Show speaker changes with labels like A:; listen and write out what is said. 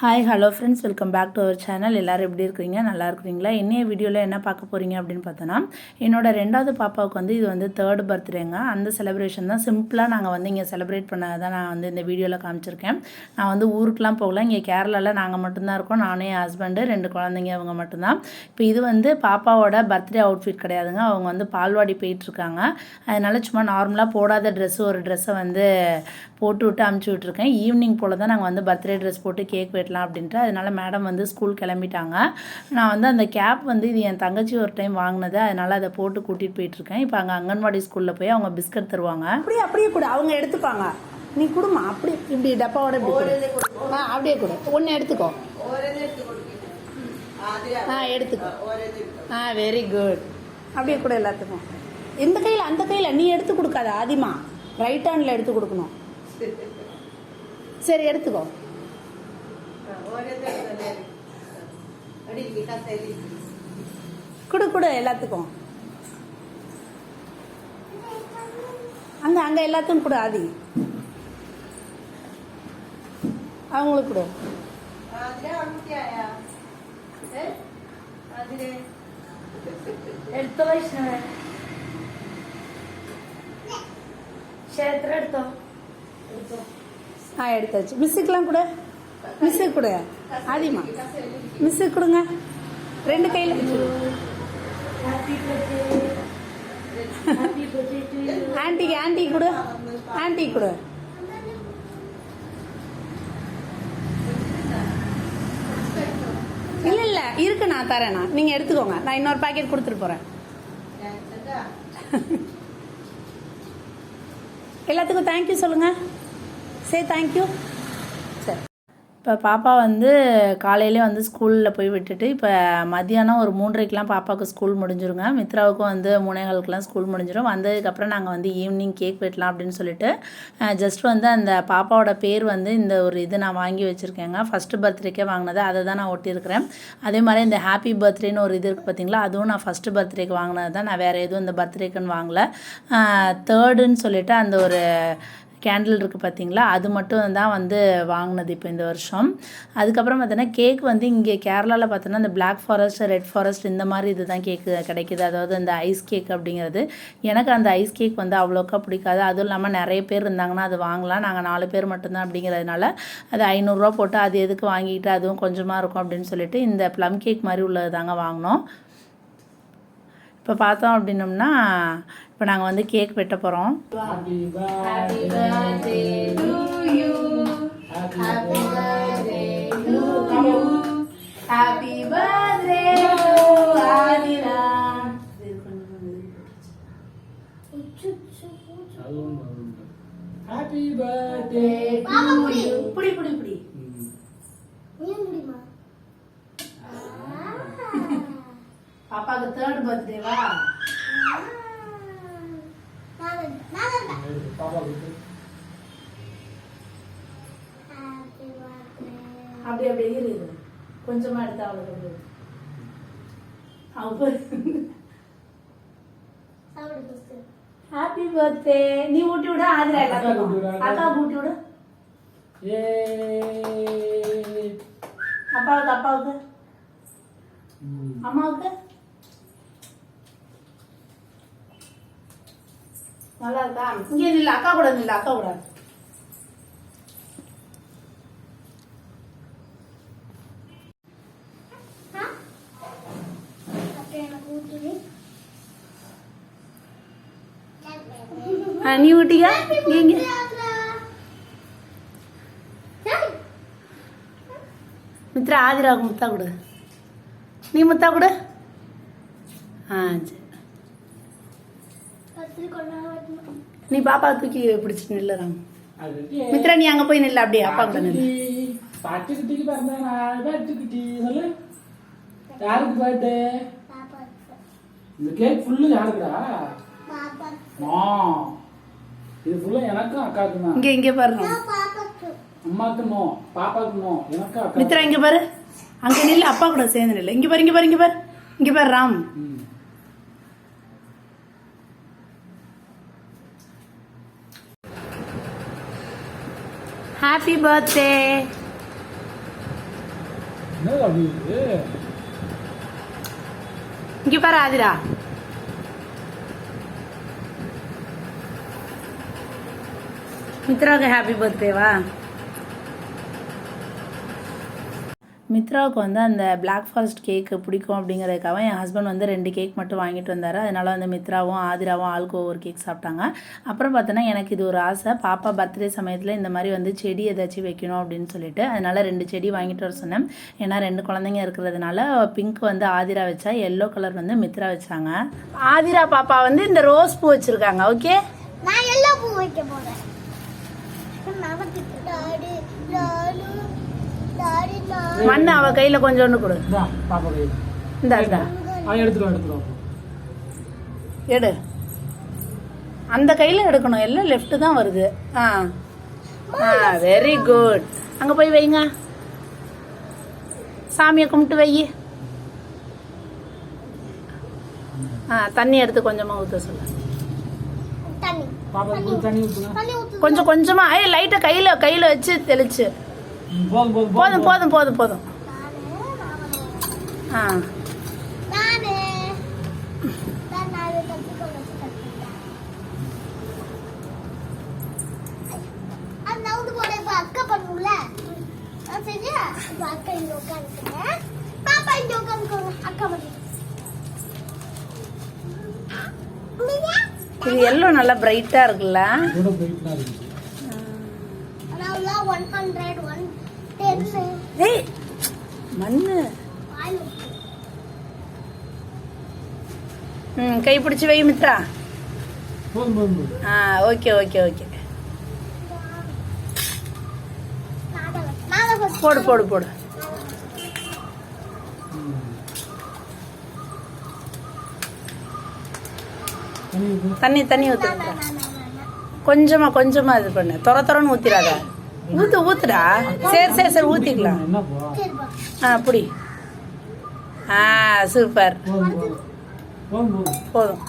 A: Hi hello friends welcome back to our channel எல்லோரும் எப்படி இருக்கிறீங்க? நல்லா இருக்கிறீங்களா? என்னைய வீடியோவில் என்ன பார்க்க போகிறீங்க அப்படின்னு பார்த்தோன்னா என்னோட ரெண்டாவது பாப்பாவுக்கு வந்து இது வந்து தேர்ட் பர்த்டேங்க அந்த செலிப்ரேஷன் தான் சிம்பிளாக நாங்கள் வந்து இங்கே செலிப்ரேட் பண்ணதை தான் நான் வந்து இந்த வீடியோவில் காமிச்சிருக்கேன். நான் வந்து ஊருக்குலாம் போகல. இங்கே கேரளாவில் நாங்கள் மட்டும்தான் இருக்கோம். நானே என் ஹஸ்பண்டு ரெண்டு குழந்தைங்க அவங்க மட்டும்தான். இப்போ இது வந்து பாப்பாவோட பர்த்டே அவுட்ஃபிட் கிடையாதுங்க. அவங்க வந்து பால்வாடி போயிட்டுருக்காங்க அதனால சும்மா நார்மலாக போடாத ட்ரெஸ்ஸு ஒரு ட்ரெஸ்ஸை வந்து போட்டு விட்டு அமுச்சு விட்ருக்கேன் ஈவினிங் போல் தான் நாங்கள் வந்து பர்த்டே ட்ரெஸ் போட்டு கேக் வெட்டலாம் அப்படின்ட்டு அதனால மேடம் வந்து ஸ்கூல் கிளம்பிட்டாங்க. நான் வந்து அந்த கேப் வந்து இது என் தங்கச்சி ஒரு டைம் வாங்கினது அதனால் அதை போட்டு கூட்டிகிட்டு போயிட்டுருக்கேன் இப்போ அங்கே அங்கன்வாடி ஸ்கூலில் போய் அவங்க பிஸ்கட் தருவாங்க.
B: அப்படியே அப்படியே கொடு. அவங்க எடுத்துப்பாங்க. நீ கொடுமா? அப்படி இப்படி டப்பாவோட. ஆ அப்படியே கொடு. ஒன்று எடுத்துக்கோ. ஆ எடுத்துக்கோ. ஆ வெரி குட் அப்படியே கொடு எல்லாத்துக்கும். இந்த கையில் அந்த கையில் நீ எடுத்து கொடுக்காத ஆதிமா. ரைட் ஹேண்டில் எடுத்து கொடுக்கணும். சரி எடுத்துக்கோ. கொடு கொடு எல்லாத்துக்கும் அங்க அங்க எல்லாத்துக்கும் கொடு ஆதி அவங்களுக்கு கொடு
A: എടുത്തോ വൈഷ്ണവ ക്ഷേത്രം എടുത്തോ
B: ஆ எடுத்தாச்சு மிஸ்ஸுக்கெல்லாம் கொடு மிஸ்ஸுக்கு கொடுங்க ஆதிமா மிஸ்ஸுக்கு கொடுங்க. ரெண்டு கையில் ஆன்டிக்கு ஆண்டி கொடு. ஆண்டி கொடு. இல்லை இல்லை இருக்கு நான் தரேன் நான். நீங்கள் எடுத்துக்கோங்க. நான் இன்னொரு பாக்கெட் கொடுத்துட்டு போகிறேன் எல்லாத்துக்கும் தேங்க்யூ சொல்லுங்கள் சே தேங்க்யூ
A: இப்போ பாப்பா வந்து காலையிலே வந்து ஸ்கூலில் போய் விட்டுட்டு இப்போ மதியானம் ஒரு மூன்றரைக்கெலாம் பாப்பாவுக்கு ஸ்கூல் முடிஞ்சிருங்க. மித்ராவுக்கும் வந்து மூணேகாலுக்கெலாம் ஸ்கூல் முடிஞ்சிடும் வந்ததுக்கப்புறம் நாங்கள் வந்து ஈவினிங் கேக் வெட்டலாம் அப்படின்னு சொல்லிட்டு ஜஸ்ட் வந்து அந்த பாப்பாவோட பேர் வந்து இந்த ஒரு இது நான் வாங்கி வச்சுருக்கேங்க. ஃபஸ்ட்டு பர்த்டேக்கே வாங்கினது. அதை தான் நான் ஒட்டியிருக்கிறேன். அதே மாதிரி இந்த ஹாப்பி பர்த்டேன்னு ஒரு இது இருக்குது பார்த்தீங்களா? அதுவும் நான் ஃபஸ்ட்டு பர்த்டேக்கு வாங்கினது தான். நான் வேறு எதுவும் இந்த பர்த்டேக்குன்னு வாங்கலை. தேர்டுன்னு சொல்லிட்டு அந்த ஒரு கேண்டில் இருக்குது பார்த்தீங்களா அது மட்டும் தான் வந்து வாங்கினது இப்போ இந்த வருஷம். அதுக்கப்புறம் பார்த்தீங்கன்னா கேக் வந்து இங்கே கேரளாவில் பார்த்தோன்னா இந்த பிளாக் ஃபாரஸ்ட் ரெட் ஃபாரஸ்ட் இந்த மாதிரி இது தான் கேக்கு கிடைக்கிது. அதாவது இந்த ஐஸ் கேக் அப்படிங்கிறது. எனக்கு அந்த ஐஸ் கேக் வந்து அவ்வளோக்கா பிடிக்காது. அதுவும் இல்லாமல் நிறைய பேர் இருந்தாங்கன்னா அது வாங்கலாம். நாங்கள் நாலு பேர் மட்டும்தான் அப்படிங்கிறதுனால அது ஐநூறுரூவா போட்டு அது எதுக்கு வாங்கிக்கிட்டு அதுவும் கொஞ்சமாக இருக்கும் அப்படின்னு சொல்லிட்டு இந்த ப்ளம் கேக் மாதிரி உள்ளது தாங்க வாங்கினோம். இப்போ பார்த்தோம் அப்படின்னம்னா இப்போ நாங்கள் வந்து கேக் வெட்ட போகிறோம் happy birthday Aadhira
C: happy birthday
A: புடி புடி புடி பாப்பாக்கு தேர்ட் பர்த்டேவா அப்படி அப்படி இரு. கொஞ்சமா எடுத்து அவளுக்கு ஹாப்பி பர்த்டே நீ ஊட்டி விட ஆதிரா
C: அக்கா ஊட்டி விடு,
A: அப்பாவுக்கு அப்பாவுக்கு? அம்மாவுக்கு? நல்லா இருக்கா இங்கே நில்ல அக்கா கூட நில்ல அக்கா கூட. நீ ஊட்டியா? நீங்க மித்ரா ஆதிராவுக்கு முத்தா கொடு. நீ முத்தா கொடு. ஆ சரி. நீ பாப்பா தூக்கி பிடிச்சிட்டு நில்லுறாங்க மித்ரா நீ அங்க போய் நில்ல அப்படியே அப்பா கூட நில்லு.
C: பட்டுக்குட்டிக்கு பிறந்த நாள் பட்டுக்குட்டி சொல்லு யாருக்கு பர்த்டே இந்த கேக் ஃபுல்லு யாருக்குடா மா. இது ஃபுல்லா எனக்கும் அக்காவுக்கும் தான்
A: இங்க இங்க பாருங்க
C: அம்மாக்கு நோ பாப்பாக்கு நோ எனக்கும் அக்கா
A: மித்ரா இங்க பாரு. அங்க நில்லு அப்பா கூட சேர்ந்து நில்லு. இங்க பாரு இங்க பாரு இங்க பாரு. இங்க பாரு ராம். ஹாப்பி பர்த்டே
B: இங்க பாரு ஆதிரா. மித்ராவுக்கு ஹாப்பி பர்த்டேவா
A: மித்ராவுக்கு வந்து அந்த பிளாக் ஃபாரஸ்ட் கேக்கு பிடிக்கும் அப்படிங்கிறதுக்காக என் ஹஸ்பண்ட் வந்து ரெண்டு கேக் மட்டும் வாங்கிட்டு வந்தார். அதனால வந்து மித்ராவும் ஆதிராவும் ஆளுக்கு ஒவ்வொரு கேக் சாப்பிட்டாங்க. அப்புறம் பார்த்தோன்னா எனக்கு இது ஒரு ஆசை. பாப்பா பர்த்டே சமயத்தில் இந்த மாதிரி வந்து செடி ஏதாச்சும் வைக்கணும் அப்படின்னு சொல்லிட்டு அதனால ரெண்டு செடி வாங்கிட்டு வர சொன்னேன். ஏன்னா ரெண்டு குழந்தைங்க இருக்கிறதுனால பிங்க் வந்து ஆதிரா வச்சா எல்லோ கலர் வந்து மித்ரா வச்சாங்க.
B: ஆதிரா பாப்பா வந்து இந்த ரோஸ் பூ வச்சிருக்காங்க ஓகே
D: நான் எல்லா பூ வைக்க போகிறேன்
B: மண்ணு அவ கையில கொஞ்சோண்டு கொடு.
C: இந்தா பாப்பா கை
B: இந்த இந்த.
C: அதை எடுத்துட்டு.
B: எடு. அந்த கையில எடுக்கணும். எல்லாம் லெஃப்ட் தான் வருது. ஆ. ஆ வெரி குட் அங்க போய் வைங்க. சாமியை கும்பிட்டு வை ஆ தண்ணி எடுத்து கொஞ்சமா ஊத்த சொல்லு.
D: தண்ணி.
C: பாப்பாக்கு தண்ணி ஊத்துங்க.
D: தண்ணி ஊத்து
B: கொஞ்சம் கொஞ்சமா. ஏய் லைட்டா கையில கையில வச்சு தெளிச்சு.
C: போதும் போதும்
B: போதும். போதும் ஆ. இது எல்லாம் நல்லா பிரைட்டா இருக்குல்ல
C: இதோட போயிட்டு தான் இருக்கு
D: அதாவது ஒன் ஹண்ட்ரட் ஒன் டென்
B: ஏய் மண்ணு. ம் கை பிடிச்சி வை மித்ரா. ஆ ஓகே ஓகே ஓகே. போடு போடு போடு.
C: ம். தண்ணி.
B: தண்ணி தண்ணி ஊத்து. கொஞ்சமா கொஞ்சமா இது பண்ணு. தொர தொரன்னு ஊத்திராத ஊத்து ஊத்துடா. சரி சரி சரி ஊத்திக்கலாம். ஆ புடி. ஆ சூப்பர். போதும்